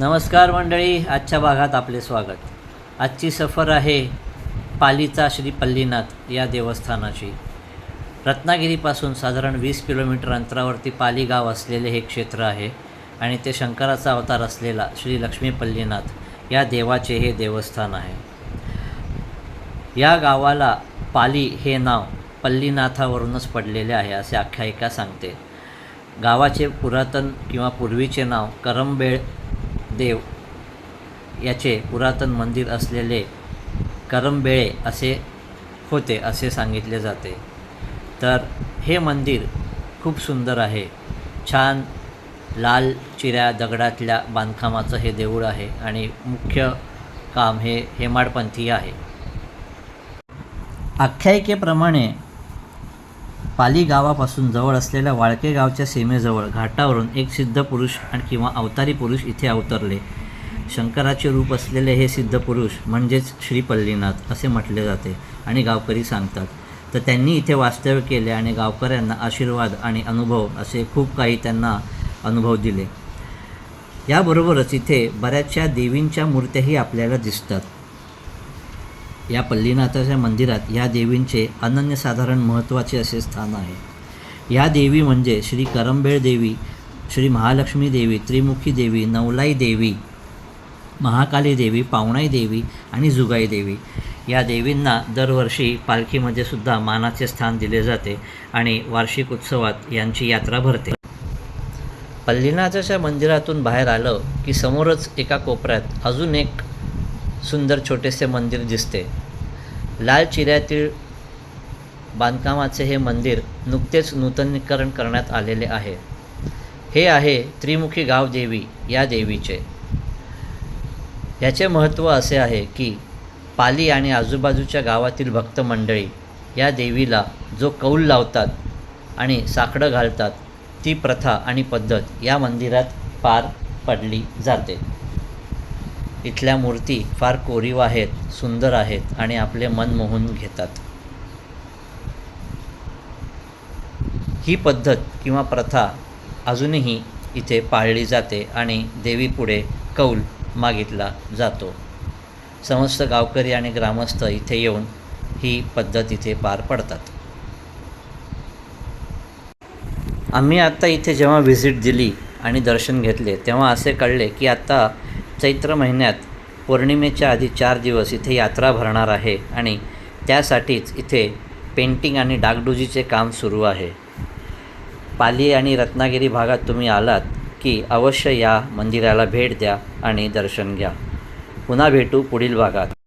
नमस्कार मंडळी आजच्या भागात आपले स्वागत. आजची सफर आहे पालीचा श्री पल्लीनाथ या देवस्थानाची. रत्नागिरीपासून साधारण वीस किलोमीटर अंतरावरती पाली गाव असलेले हे क्षेत्र आहे आणि ते शंकराचा अवतार असलेला श्री लक्ष्मी पल्लीनाथ या देवाचे हे देवस्थान आहे. या गावाला पाली हे नाव पल्लीनाथावरूनच पडलेले आहे असे आख्यायिका सांगते. गावाचे पुरातन किंवा पूर्वीचे नाव करंबेळ देव याचे पुरातन मंदिर असलेले करंबेळे असे होते असे सांगितले जाते. तर हे मंदिर खूप सुंदर आहे. छान लाल चिऱ्या दगडातल्या बांधकामाचं हे देऊळ आहे आणि मुख्य काम हे हेमाडपंथी आहे. आख्यायिकेप्रमाणे पाली गावापासून जवळ असलेल्या वाळके गावच्या सीमेजवळ घाटावरून एक सिद्ध पुरुष आणि किंवा अवतारी पुरुष इथे अवतरले. शंकराचे रूप असलेले हे सिद्ध पुरुष म्हणजेच श्री पल्लीनाथ असे म्हटले जाते आणि गावकरी सांगतात. तर त्यांनी इथे वास्तव्य केले आणि गावकऱ्यांना आशीर्वाद आणि अनुभव असे खूप काही त्यांना अनुभव दिले. याबरोबरच इथे बऱ्याचशा देवींच्या मूर्त्याही आपल्याला दिसतात. या पल्लीनाथाच्या मंदिरात या देवींचे अनन्यसाधारण महत्त्वाचे असे स्थान आहे. या देवी म्हणजे श्री करंबेळ देवी श्री महालक्ष्मी देवी त्रिमुखी देवी नवलाई देवी महाकाली देवी पावणाई देवी आणि जुगाई देवी. या देवींना दरवर्षी पालखीमध्ये सुद्धा मानाचे स्थान दिले जाते आणि वार्षिक उत्सवात यांची यात्रा भरते. पल्लीनाथाच्या मंदिरातून बाहेर आलं की समोरच एका कोपऱ्यात अजून एक सुंदर छोटेसे मंदिर दिसते. लाल चिऱ्यातील बांधकामाचे हे मंदिर नुकतेच नूतनीकरण करण्यात आलेले आहे. हे आहे त्रिमुखी गाव देवी या देवीचे. याचे महत्त्व असे आहे की पाली आणि आजूबाजूच्या गावातील भक्त मंडळी या देवीला जो कौल लावतात आणि साकडं घालतात ती प्रथा आणि पद्धत या मंदिरात पार पडली जाते. इथल्या मूर्ती फार कोरीव आहेत सुंदर आहेत आणि आपले मन मोहून घेतात. ही पद्धत किंवा प्रथा अजूनही इथे पाळली जाते आणि देवीपुढे कौल मागितला जातो. समस्त गावकरी आणि ग्रामस्थ इथे येऊन ही पद्धत इथे पार पडतात. आम्ही आत्ता इथे जेव्हा व्हिजिट दिली आणि दर्शन घेतले तेव्हा असे कळले की आत्ता चैत्र महिन्यात पौर्णिमेच्या आधी चार दिवस इथे यात्रा भरणार आहे आणि त्यासाठीच इथे पेंटिंग आणि डागडुजीचे काम सुरू आहे. पाली आणि रत्नागिरी भागात तुम्ही आलात की अवश्य या मंदिराला भेट द्या आणि दर्शन घ्या. पुन्हा भेटू पुढील भागात.